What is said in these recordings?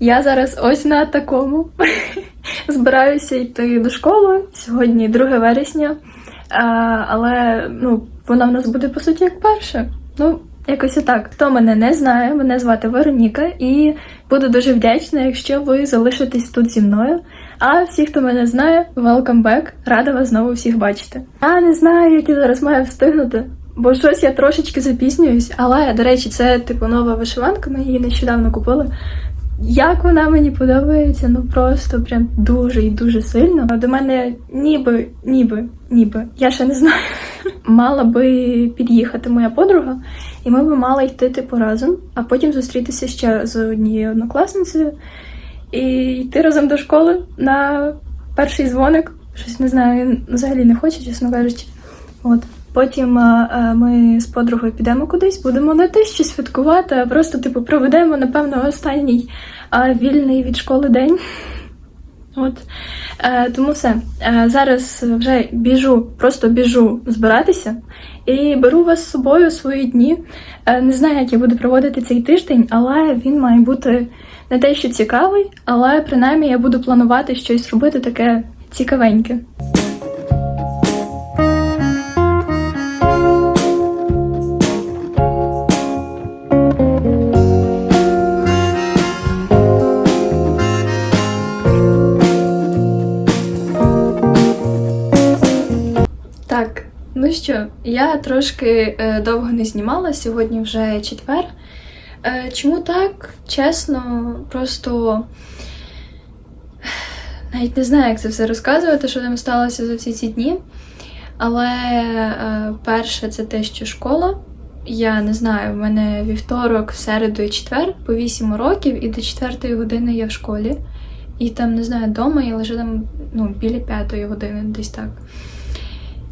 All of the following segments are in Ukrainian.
Я зараз ось на такому. Збираюся йти до школи. Сьогодні 2 вересня. Але ну, вона в нас буде по суті як перша. Ну, якось і так. Хто мене не знає, мене звати Вероніка, і буду дуже вдячна, якщо ви залишитесь тут зі мною. А всі, хто мене знає, welcome back. Рада вас знову всіх бачити. Я не знаю, як я зараз маю встигнути. Бо щось я трошечки запізнююсь, але, до речі, це типу нова вишиванка, ми її нещодавно купили. Як вона мені подобається, ну просто прям дуже і дуже сильно. До мене ніби, ніби, ніби, я ще не знаю. Мала би під'їхати моя подруга, і ми би мали йти типу разом, а потім зустрітися ще з однією однокласницею і йти разом до школи на перший дзвоник. Щось не знаю, взагалі не хоче, чесно кажучи. От. Потім е, е, ми з подругою підемо кудись, будемо не те, що святкувати, а просто типу проведемо, напевно, останній е, вільний від школи день. От. Тому все. Зараз вже біжу, просто біжу збиратися і беру вас з собою свої дні. Не знаю, як я буду проводити цей тиждень, але він має бути не те, що цікавий, але принаймні я буду планувати щось робити таке цікавеньке. Я трошки е, довго не знімала, сьогодні вже четвер. Е, чому так? Чесно, просто навіть не знаю, як це все розказувати, що там сталося за всі ці дні. Але е, перше, це те, що школа. Я не знаю, в мене вівторок, в середу і четвер по 8 років, і до 4 години я в школі. І там, не знаю, вдома я лежу там ну, біля 5 години, десь так.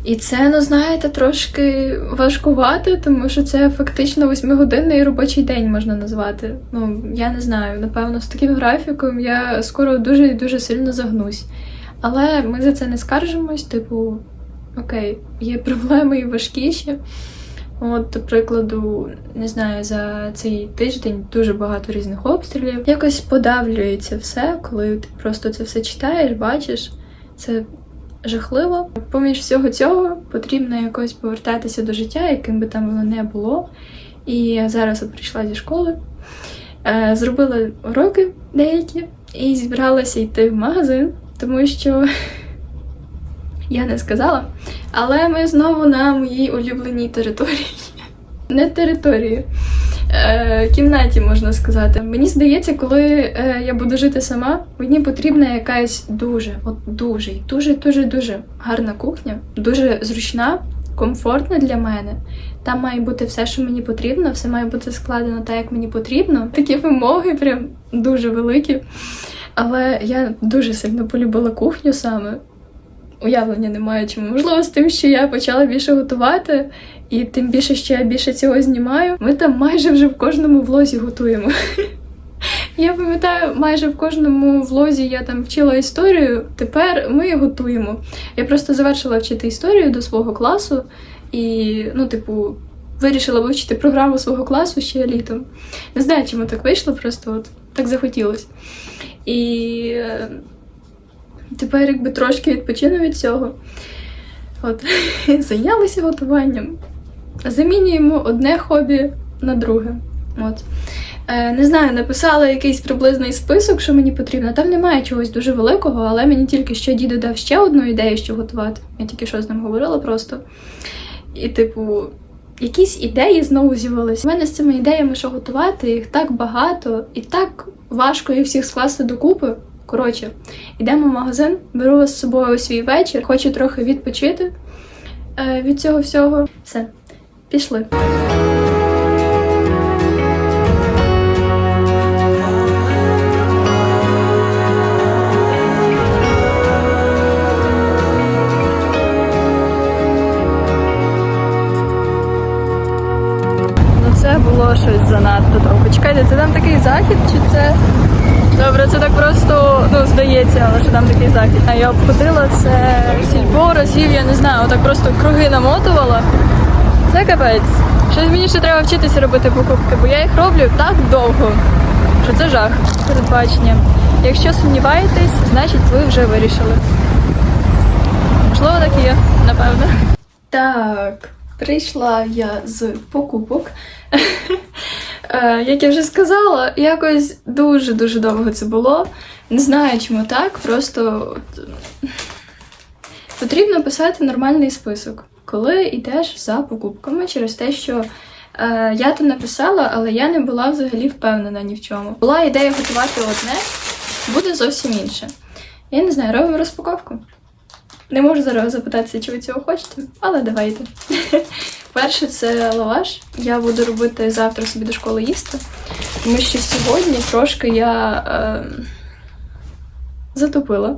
І це, ну знаєте, трошки важкувати, тому що це фактично восьмигодинний робочий день можна назвати. Ну, я не знаю, напевно, з таким графіком я скоро дуже і дуже сильно загнусь. Але ми за це не скаржимось, типу, окей, є проблеми і важкіші. От, до прикладу, не знаю, за цей тиждень дуже багато різних обстрілів. Якось подавлюється все, коли ти просто це все читаєш, бачиш. Це жахливо. Поміж всього цього потрібно якось повертатися до життя, яким би там воно не було. І я зараз от прийшла зі школи, е, зробила уроки деякі і зібралася йти в магазин, тому що я не сказала. Але ми знову на моїй улюбленій території. Не території. Е, кімнаті можна сказати. Мені здається, коли е, я буду жити сама, мені потрібна якась дуже, от дуже, дуже, дуже, дуже гарна кухня, дуже зручна, комфортна для мене. Там має бути все, що мені потрібно, все має бути складено так, як мені потрібно. Такі вимоги прям дуже великі. Але я дуже сильно полюбила кухню саме. Уявлення немає чому. Можливо, з тим, що я почала більше готувати, і тим більше, що я більше цього знімаю. Ми там майже вже в кожному влозі готуємо. Я пам'ятаю, майже в кожному влозі я там вчила історію. Тепер ми готуємо. Я просто завершила вчити історію до свого класу і, ну, типу, вирішила вивчити програму свого класу ще літом. Не знаю, чому так вийшло, просто от так захотілося. І е, тепер якби трошки відпочину від цього. От, зайнялися готуванням. Замінюємо одне хобі на друге. От. Е, не знаю, написала якийсь приблизний список, що мені потрібно. Там немає чогось дуже великого, але мені тільки що дідо дав ще одну ідею, що готувати. Я тільки що з ним говорила просто. І, типу, якісь ідеї знову з'явилися. У мене з цими ідеями, що готувати, їх так багато і так важко їх всіх скласти докупи. Коротше, йдемо в магазин, беру вас з собою свій вечір, хочу трохи відпочити е, від цього всього. Все, пішли. Ну було щось занадто довго. Чекайте, це там такий захід, чи це. Добре, це так просто здається, але що там такий захід. А я обходила це сільпо разів, я не знаю, отак просто круги намотувала. Це капець. Щось мені ще треба вчитися робити покупки, бо я їх роблю так довго, що це жах передбачення. Якщо сумніваєтесь, значить ви вже вирішили. Можливо, так і є, напевно. Так, прийшла я з покупок. Е, Як я вже сказала, якось дуже-дуже довго це було. Не знаю, чому так, просто потрібно писати нормальний список, коли йдеш за покупками через те, що е, я то написала, але я не була взагалі впевнена ні в чому. Була ідея готувати одне, буде зовсім інше. Я не знаю, робимо розпаковку. Не можу зараз запитатися, чи ви цього хочете, але давайте. Перше це лаваш. Я буду робити завтра собі до школи їсти, тому що сьогодні трошки я е, затопила.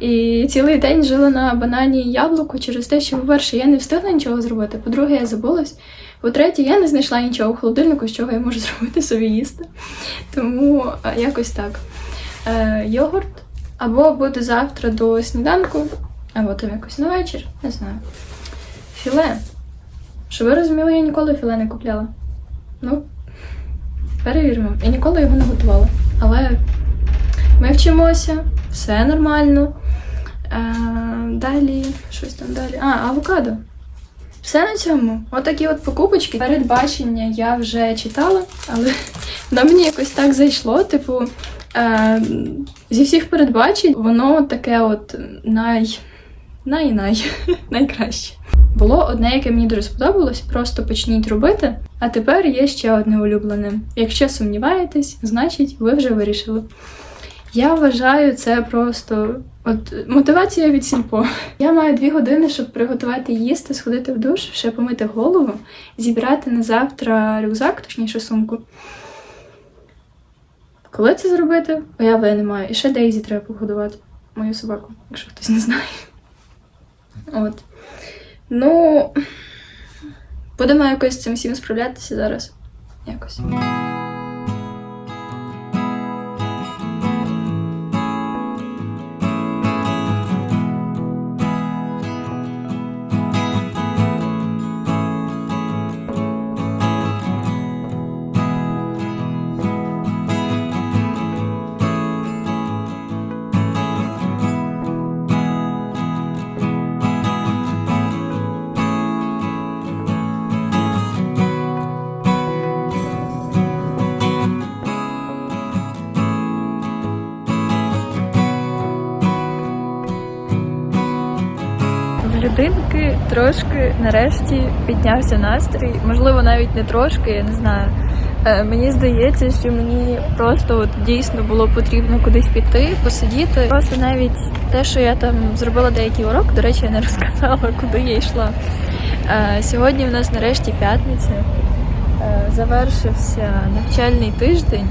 І цілий день жила на банані і яблуку через те, що, по-перше, я не встигла нічого зробити. По-друге, я забулась. По-третє, я не знайшла нічого у холодильнику, з чого я можу зробити собі їсти. Тому е, якось так. Е, йогурт. Або буде завтра до сніданку, або там якось на вечір, не знаю. Філе. Щоб ви розуміли, я ніколи філе не купляла. Ну, перевіримо. Я ніколи його не готувала. Але ми вчимося, все нормально. Е, далі, щось там далі. А, авокадо. Все на цьому. Отакі от покупочки. Передбачення я вже читала, але воно мені якось так зайшло. Типу, е, зі всіх передбачень воно таке от най. Най-най, найкраще. Було одне, яке мені дуже сподобалось, просто почніть робити. А тепер є ще одне улюблене. Якщо сумніваєтесь, значить ви вже вирішили. Я вважаю це просто от мотивація від сільпо. Я маю дві години, щоб приготувати їсти, сходити в душ, ще помити голову, зібрати на завтра рюкзак, точніше сумку. Коли це зробити, уявлення немає. І ще Дейзі треба погодувати. Мою собаку, якщо хтось не знає. От. Ну, будемо якось з цим всім справлятися зараз. Якось. В трошки нарешті піднявся настрій. Можливо, навіть не трошки, я не знаю. Е, Мені здається, що мені просто от дійсно було потрібно кудись піти, посидіти. Просто навіть те, що я там зробила деякий урок, до речі, я не розказала, куди я йшла. Е, Сьогодні в нас нарешті п'ятниця. Е, Завершився навчальний тиждень.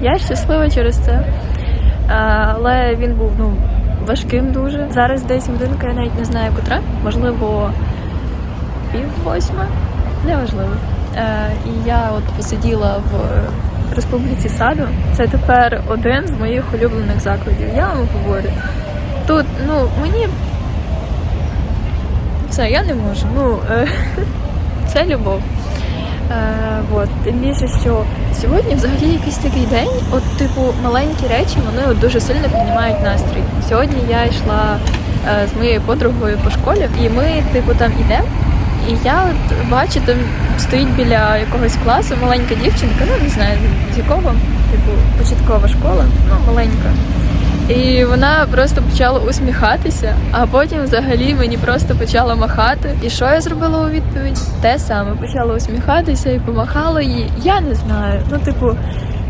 Я щаслива через це. Але він був ну важким дуже. Зараз десь годинка, я навіть не знаю котра, можливо, пів восьма, неважливо. Е, і я от посиділа в Республіці Саду. Це тепер один з моїх улюблених закладів. Я вам говорю. Тут, ну, мені все, я не можу. Ну, е, це любов. Е, от, тим більше, що сьогодні взагалі якийсь такий день, от, типу, маленькі речі, вони от дуже сильно піднімають настрій. Сьогодні я йшла е, з моєю подругою по школі, і ми, типу, там ідемо. І я от бачу, там стоїть біля якогось класу маленька дівчинка, ну не знаю з якого, типу, початкова школа, ну маленька. І вона просто почала усміхатися, а потім взагалі мені просто почала махати. І що я зробила у відповідь? Те саме почала усміхатися і помахала їй. Я не знаю. Ну, типу,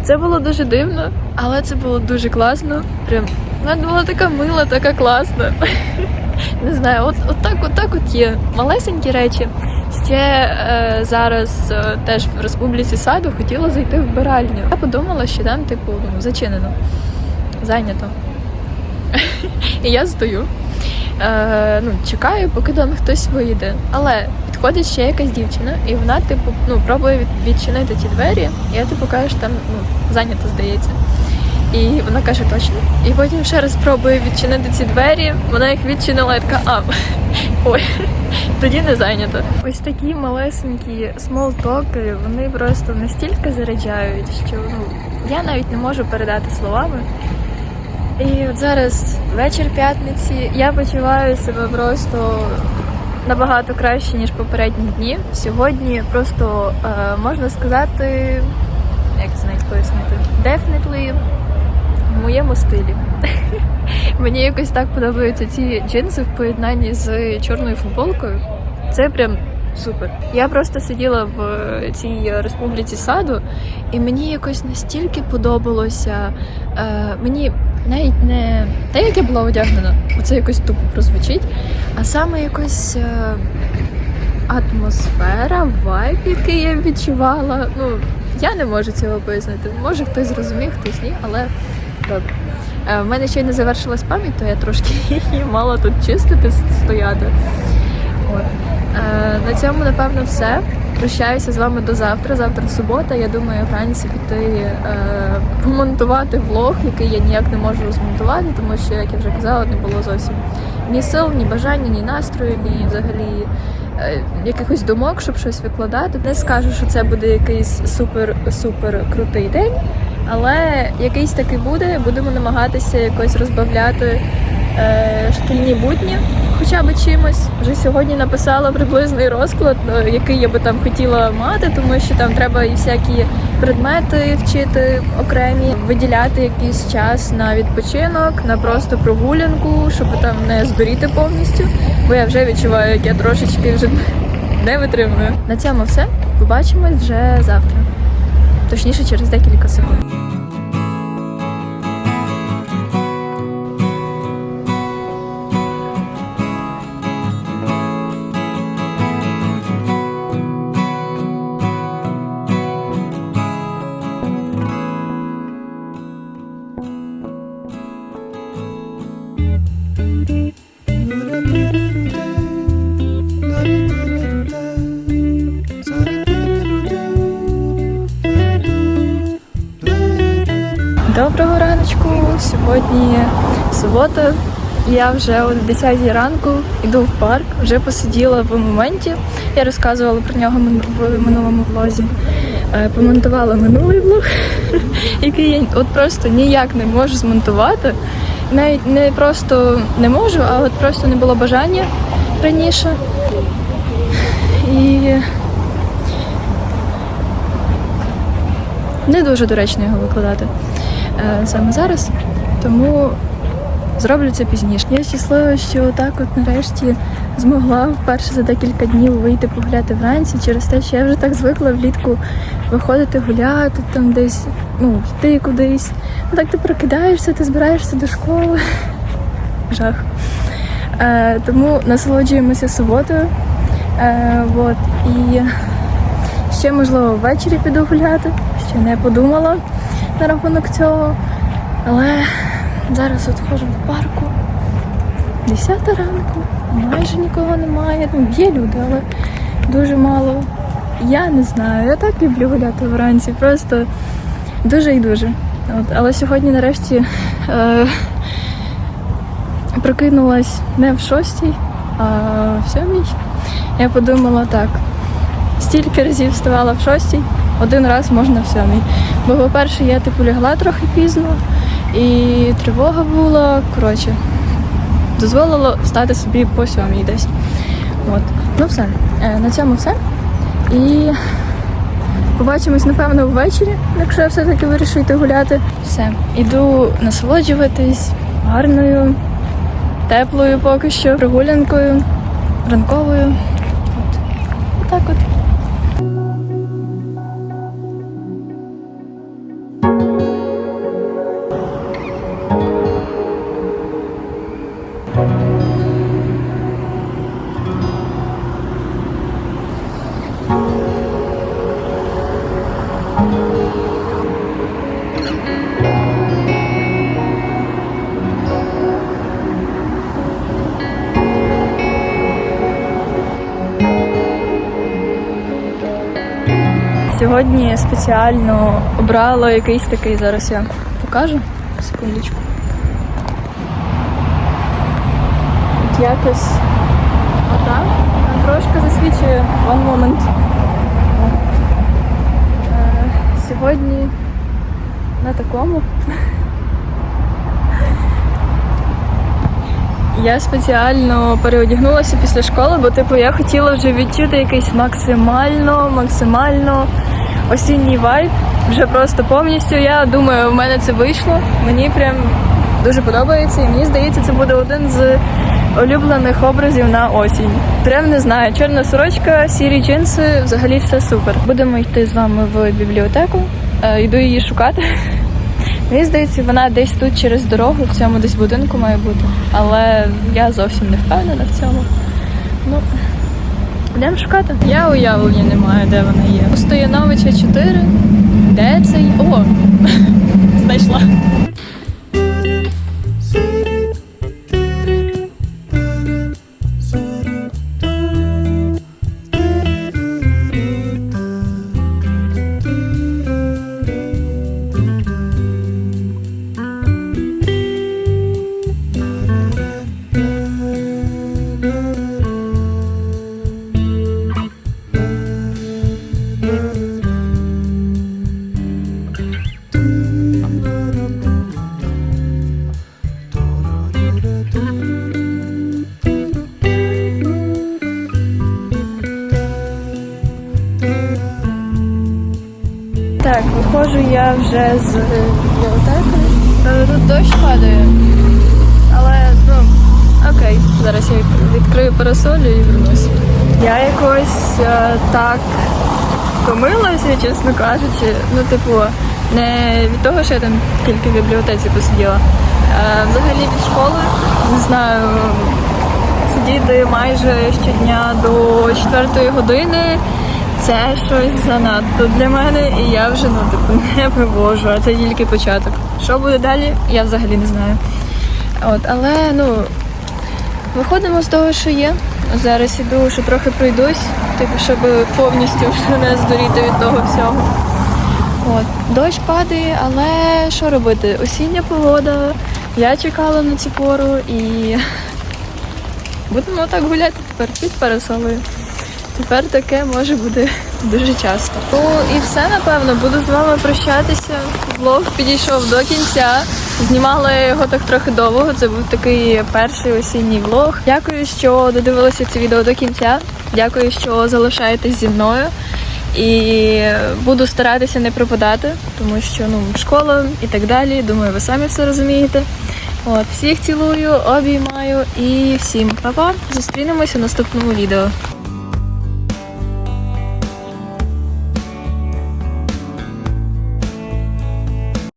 це було дуже дивно, але це було дуже класно. Прям вона була така мила, така класна. Не знаю, от, от так, от так от є. Малесенькі речі. Ще е, зараз е, теж в Республіці Саду хотіла зайти в биральню. Я подумала, що там, типу, ну, зачинено, зайнято. І я стою. Е, ну, чекаю, поки там хтось вийде. Але підходить ще якась дівчина, і вона, типу, ну, пробує відчинити ті двері. І я типу кажу, що там ну, зайнято, здається. І вона каже точно. І потім ще раз пробує відчинити ці двері. Вона їх відчинила і така, а ой, тоді не зайнято. Ось такі малесенькі смолтоки, вони просто настільки заряджають, що ну я навіть не можу передати словами. І от зараз вечір п'ятниці. Я почуваю себе просто набагато краще, ніж попередні дні. Сьогодні просто е, можна сказати, як це навіть пояснити, definitely в моєму стилі. Мені якось так подобаються ці джинси в поєднанні з чорною футболкою. Це прям супер. Я просто сиділа в цій республіці саду, і мені якось настільки подобалося. Е, мені навіть не те, як я була одягнена, бо це якось тупо прозвучить, а саме якось. Е, Атмосфера, вайб, який я відчувала. Ну, я не можу цього пояснити. Може хтось зрозумів, хтось ні, але добре. Е, В мене ще й не завершилась пам'ять, то я трошки її мала тут чистити, стояти. От. Е, на цьому, напевно, все. Прощаюся з вами до завтра. Завтра субота. Я думаю, вранці піти е, помонтувати влог, який я ніяк не можу змонтувати, тому що, як я вже казала, не було зовсім ні сил, ні бажання, ні настрою, ні взагалі е, якихось думок, щоб щось викладати. Не скажу, що це буде якийсь супер-супер крутий день, але якийсь такий буде. Будемо намагатися якось розбавляти шкільні будні, хоча б чимось. Вже сьогодні написала приблизний розклад, е, який я би там хотіла мати, тому що там треба і всякі предмети вчити окремі, виділяти якийсь час на відпочинок, на просто прогулянку, щоб там не здуріти повністю. Бо я вже відчуваю, як я трошечки вже не витримую. На цьому все. Побачимось вже завтра. Точніше, через декілька секунд. Сьогодні субота. Я вже о 10 ранку йду в парк, вже посиділа в моменті. Я розказувала про нього в минулому влозі. Е, Помонтувала минулий влог, який я от просто ніяк не можу змонтувати. Навіть не просто не можу, а от просто не було бажання раніше. І не дуже доречно його викладати саме зараз. Тому зроблю це пізніше. Я щаслива, що так от нарешті змогла вперше за декілька днів вийти погуляти вранці через те, що я вже так звикла влітку виходити гуляти, там десь, ну, йти кудись. Ну так ти прокидаєшся, ти збираєшся до школи. Жах. Е, тому насолоджуємося суботою. Е, от, і ще, можливо, ввечері піду гуляти. Ще не подумала на рахунок цього. Але зараз от ходжу в парку. 10 ранку, майже нікого немає. Ну, є люди, але дуже мало. Я не знаю, я так люблю гуляти вранці, просто дуже і дуже. От, але сьогодні нарешті е, прокинулась не в шостій, а в сьомій. Я подумала так, стільки разів вставала в шостій, один раз можна в сьомій. Бо, по-перше, я типу лягла трохи пізно, і тривога була. Коротше, дозволило встати собі по сьомій десь. От. Ну все. Е, На цьому все. І побачимось, напевно, ввечері, якщо я все-таки вирішу йти гуляти. Все. Іду насолоджуватись гарною, теплою поки що, прогулянкою, ранковою. От. Отак от. Сьогодні спеціально обрала якийсь такий, зараз я покажу. Секундочку. От якось отак. Трошки засвічує one moment. Сьогодні на такому. Я спеціально переодягнулася після школи, бо типу я хотіла вже відчути якийсь максимально, максимально осінній вайб. Вже просто повністю. Я думаю, в мене це вийшло. Мені прям дуже подобається, і мені здається, це буде один з улюблених образів на осінь. Прям не знаю, чорна сорочка, сірі джинси, взагалі все супер. Будемо йти з вами в бібліотеку. Е, Йду її шукати. Мені здається, вона десь тут через дорогу, в цьому десь будинку має бути. Але я зовсім не впевнена в цьому. Ну, будемо шукати. Я уявлення не маю, де вона є. Стояновича 4. Виходжу я вже з бібліотеки. Тут дощ падає. Але ну окей, зараз я відкрию парасолю і вернусь. Я якось е, так втомилася, чесно кажучи. Ну, типу, не від того, що я там тільки в бібліотеці посиділа. А взагалі від школи, не знаю, сидіти майже щодня до четвертої години. Це щось занадто для мене, і я вже ну типу не вивожу, а це тільки початок. Що буде далі, я взагалі не знаю. От, але ну виходимо з того, що є. Зараз іду, що трохи пройдусь, типу, щоб повністю не здуріти від того всього. От, дощ падає, але що робити? Осіння погода. Я чекала на цю пору і будемо так гуляти тепер під парасолою. Тепер таке може бути дуже часто. Ну і все, напевно, буду з вами прощатися. Влог підійшов до кінця. Знімала його так трохи довго. Це був такий перший осінній влог. Дякую, що додивилися це відео до кінця. Дякую, що залишаєтесь зі мною. І буду старатися не пропадати, тому що ну школа і так далі. Думаю, ви самі все розумієте. От, всіх цілую, обіймаю і всім па-па. Зустрінемося в наступному відео.